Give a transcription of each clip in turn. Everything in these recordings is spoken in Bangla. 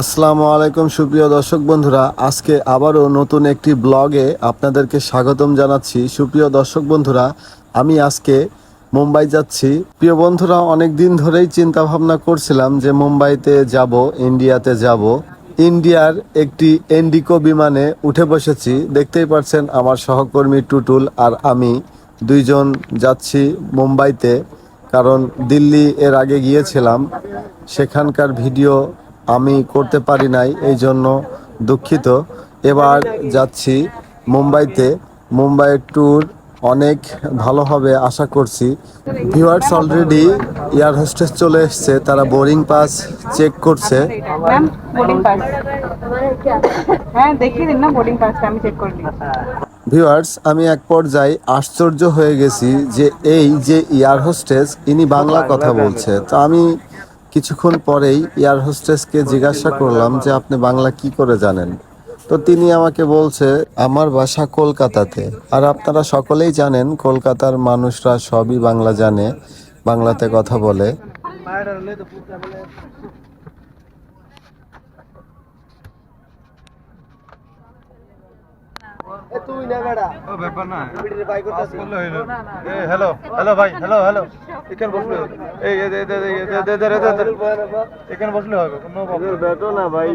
আসসালামু আলাইকুম, সুপ্রিয় দর্শক বন্ধুরা। আজকে আবারও নতুন একটি ব্লগে আপনাদেরকে স্বাগতম জানাচ্ছি। সুপ্রিয় দর্শক বন্ধুরা, আমি আজকে মুম্বাই যাচ্ছি। প্রিয় বন্ধুরা অনেক দিন ধরেই চিন্তা ভাবনা করছিলাম যে মুম্বাইতে যাব, ইন্ডিয়াতে যাব। ইন্ডিয়ার একটি এন্ডিকো বিমানে উঠে বসেছি। দেখতেই পাচ্ছেন আমার সহকর্মী টুটুল আর আমি দুইজন যাচ্ছি মুম্বাইতে, কারণ দিল্লি এর আগে গিয়েছিলাম। সেখানকার ভিডিও আমি করতে পারি নাই এই জন্য দুঃখিত। এবার যাচ্ছি মুম্বাইতে। মুম্বাইয়ের ট্যুর অনেক ভালো হবে আশা করছি। ভিউয়ার্স অলরেডি এয়ার হোস্টেস চলে এসছে তারা বোরিং পাস চেক করছে। পাস হ্যাঁ ভিউয়ার্স আমি এক পর্যায়ে আশ্চর্য হয়ে গেছি যে এই যে এয়ার হোস্টেস ইনি বাংলা কথা বলছে। তো আমি কিছুক্ষণ পরেই এয়ার হোস্টেসকে জিজ্ঞাসা করলাম যে আপনি বাংলা কি করে জানেন? তো তিনি আমাকে বলছে, আমার বাসা কলকাতাতে। আর আপনারা সকলেই জানেন, কলকাতার মানুষরা সবই বাংলা জানে, বাংলাতে কথা বলে। হ্যালো হ্যালো ভাই হ্যালো হ্যালো এখানে বসলে এই এখানে বসলে হবে কোনো না ভাই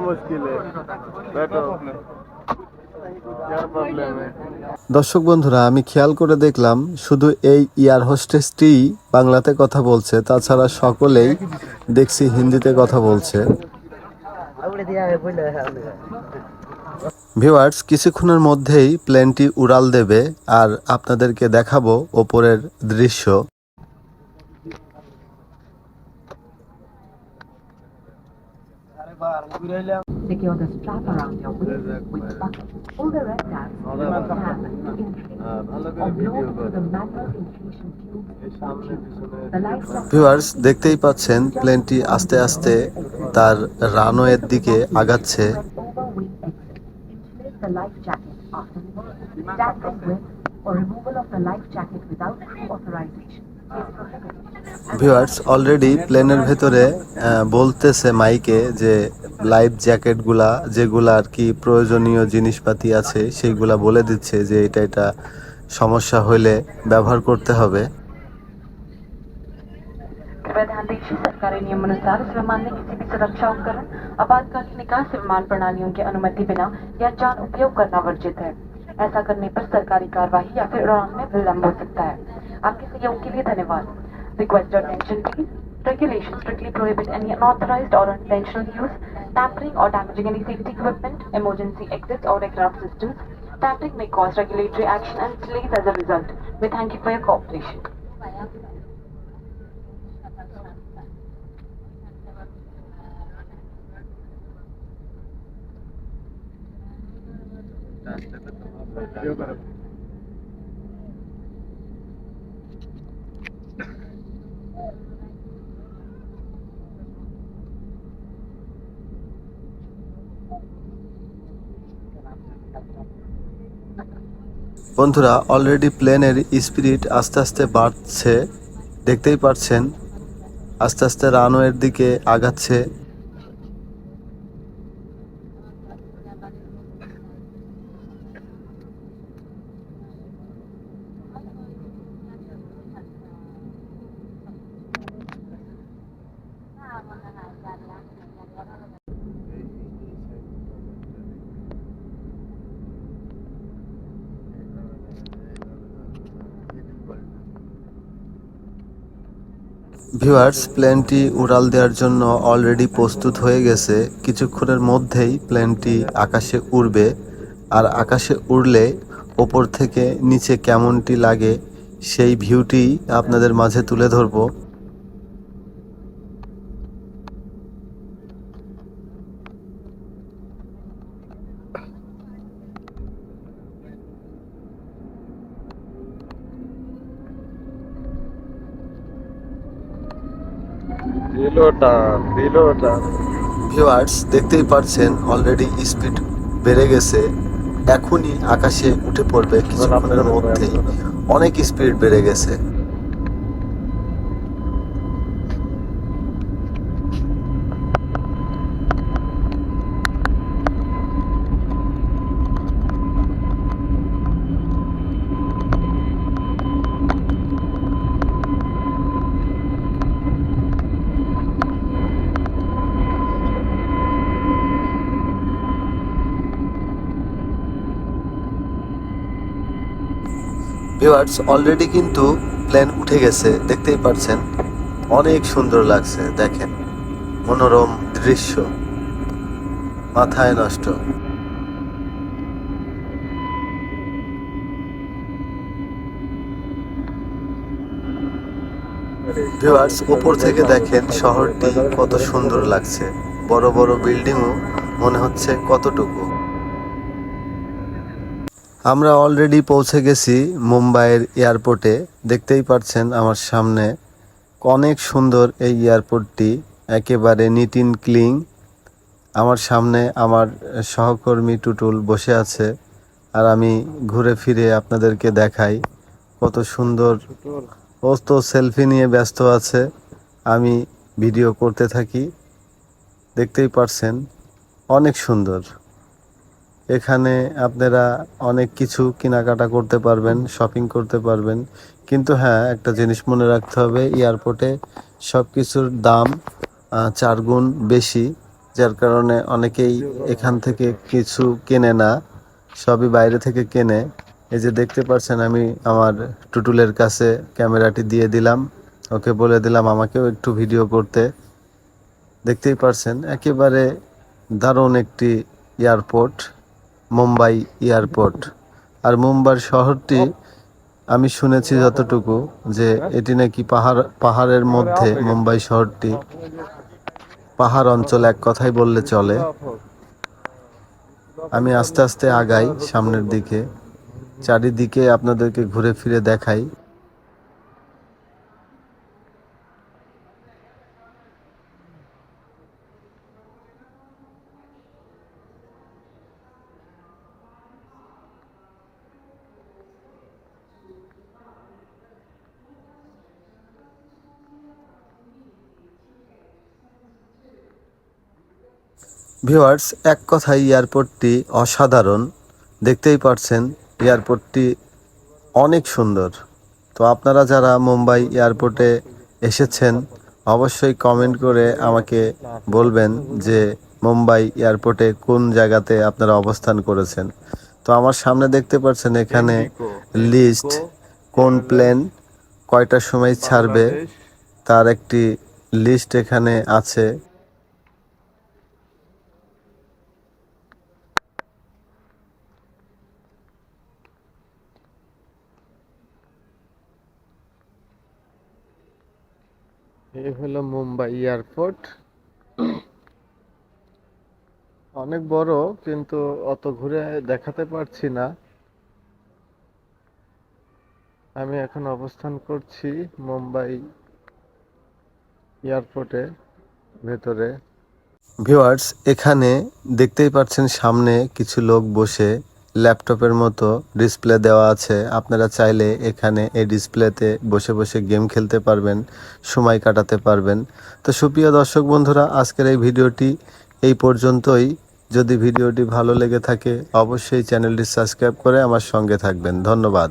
মুশকিল দর্শক বন্ধুরা আমি খেয়াল করে দেখলাম শুধু এই ইয়ার হোস্টেসটি বাংলাতে কথা বলছে তাছাড়া সকলেই দেখছি হিন্দিতে কথা বলছে ভিওয়ার্স কিছুক্ষণের মধ্যেই প্লেনটি উড়াল দেবে আর আপনাদেরকে দেখাবো ওপরের দৃশ্য Secure the strap around your waist with bucket. Pull the red tabs with the tab to inflate or blow through the manual inflation viewers দেখতেই পাচ্ছেন প্লেনটি আস্তে আস্তে তার রানওয়ের দিকে আগাচ্ছে. Tampering with or removal of the life jacket without crew authorization is prohibited. Viewers already প্লেনের ভেতরে আহ, বলতেছে মাইকে যে লাইফ জ্যাকেটগুলা যেগুলা আর কি প্রয়োজনীয় জিনিসপাতি আছে সেইগুলা বলে দিচ্ছে যে এটা এটা সমস্যা হলে ব্যবহার করতে হবে कृपया ध्यान दीजिए सरकारी नियमानुसार इस विमान में किसी भी सुरक्षा उपकरण आपातकालीन निकास विमान प्रणालियों की अनुमति बिना या जान उपयोग करना वर्जित है ऐसा करने पर सरकारी कार्रवाई या फिर उड़ान में विलंब हो सकता है आपके सहयोग के लिए धन्यवाद Request your attention please. Regulations strictly prohibit any unauthorized or unintentional use, tampering or damaging any safety equipment, emergency exits or aircraft systems. Tampering may cause regulatory action and delays as a result. We thank you for your cooperation. বন্ধুরা অলরেডি প্লেনের স্পিরিট আস্তে আস্তে বাড়ছে। দেখতেই পাচ্ছেন আস্তে আস্তে রানওয়ের দিকে আগাচ্ছে। ভিউয়ার্স, প্লেনটি উড়াল দেওয়ার জন্য অলরেডি প্রস্তুত হয়ে গেছে। কিছুক্ষণের মধ্যেই প্লেনটি আকাশে উড়বে আর আকাশে উড়লে ওপর থেকে নিচে কেমনটি লাগে সেই ভিউটি আপনাদের মাঝে তুলে ধরবো। ভিউয়ার্স দেখতেই পারছেন অলরেডি স্পিড বেড়ে গেছে। এখনই আকাশে উঠে পড়বে কিছুক্ষণের মধ্যেই। অনেক স্পিড বেড়ে গেছে। ভিউয়ার্স অলরেডি কিন্তু প্লেন উঠে গেছে, দেখতেই পাচ্ছেন অনেক সুন্দর লাগছে, দেখেন। মনোরম দৃশ্য। মাথায় নষ্ট। ভিউয়ার্স উপর থেকে দেখেন শহরটি কত সুন্দর লাগছে। বড় বড় বিল্ডিংও মনে হচ্ছে কতটুকু। আমরা অলরেডি পৌঁছে গেছি মুম্বাইয়ের এয়ারপোর্টে দেখতেই পাচ্ছেন আমার সামনে অনেক সুন্দর এই এয়ারপোর্টটি একেবারে নিট ইন ক্লিন আমার সামনে আমার সহকর্মী টুটুল বসে আছে আর আমি ঘুরে ফিরে আপনাদেরকে দেখাই কত সুন্দর ও তো সেলফি নিয়ে ব্যস্ত আছে। আমি ভিডিও করতে থাকি। দেখতেই পারছেন অনেক সুন্দর। এখানে আপনারা অনেক কিছু কেনাকাটা করতে পারবেন শপিং করতে পারবেন। কিন্তু হ্যাঁ একটা জিনিস মনে রাখতে হবে এয়ারপোর্টে সব কিছুর দাম আহ, চার গুণ বেশি যার কারণে অনেকেই এখান থেকে কিছু কেনে না সবই বাইরে থেকে কেনে। এই যে দেখতে পাচ্ছেন আমি আমার টুটুলের কাছে ক্যামেরাটি দিয়ে দিলাম। ওকে বলে দিলাম আমাকেও একটু ভিডিও করতে। দেখতেই পারছেন একেবারে দারুণ একটি এয়ারপোর্ট মুম্বাই এয়ারপোর্ট। আর মুম্বাই শহরটি আমি শুনেছি যতটুকু যে এটি নাকি পাহাড়, পাহাড়ের মধ্যে মুম্বাই শহরটি। পাহাড় অঞ্চল এক কথাই বললে চলে। আমি আস্তে আস্তে আগাই সামনের দিকে। চারিদিকে আপনাদেরকে ঘুরে ফিরে দেখাই। ভিউয়ার্স, এক কথায় এয়ারপোর্টটি অসাধারণ। দেখতেই পারছেন, এয়ারপোর্টটি অনেক সুন্দর। তো আপনারা যারা মুম্বাই এয়ারপোর্টে এসেছেন, অবশ্যই কমেন্ট করে আমাকে বলবেন যে মুম্বাই এয়ারপোর্টে কোন জায়গাতে আপনারা অবস্থান করেছেন। তো আমার সামনে দেখতে পাচ্ছেন এখানে লিস্ট, কোন প্লেন কয়টার সময় ছাড়বে, তার একটি লিস্ট এখানে আছে। এই হলো মুম্বাই এয়ারপোর্ট। অনেক বড়, কিন্তু অত ঘুরে দেখাতে পারছি না। আমি এখন অবস্থান করছি মুম্বাই এয়ারপোর্টে ভেতরে। ভিউয়ার্স, এখানে দেখতেই পাচ্ছেন সামনে কিছু লোক বসে ল্যাপটপের মতো ডিসপ্লে দেওয়া আছে। আপনারা চাইলে এখানে এই ডিসপ্লেতে বসে বসে গেম খেলতে পারবেন, সময় কাটাতে পারবেন। তো সুপ্রিয় দর্শক বন্ধুরা, আজকের এই ভিডিওটি এই পর্যন্তই। যদি ভিডিওটি ভালো লেগে থাকে, অবশ্যই চ্যানেলটি সাবস্ক্রাইব করে আমার সঙ্গে থাকবেন। ধন্যবাদ।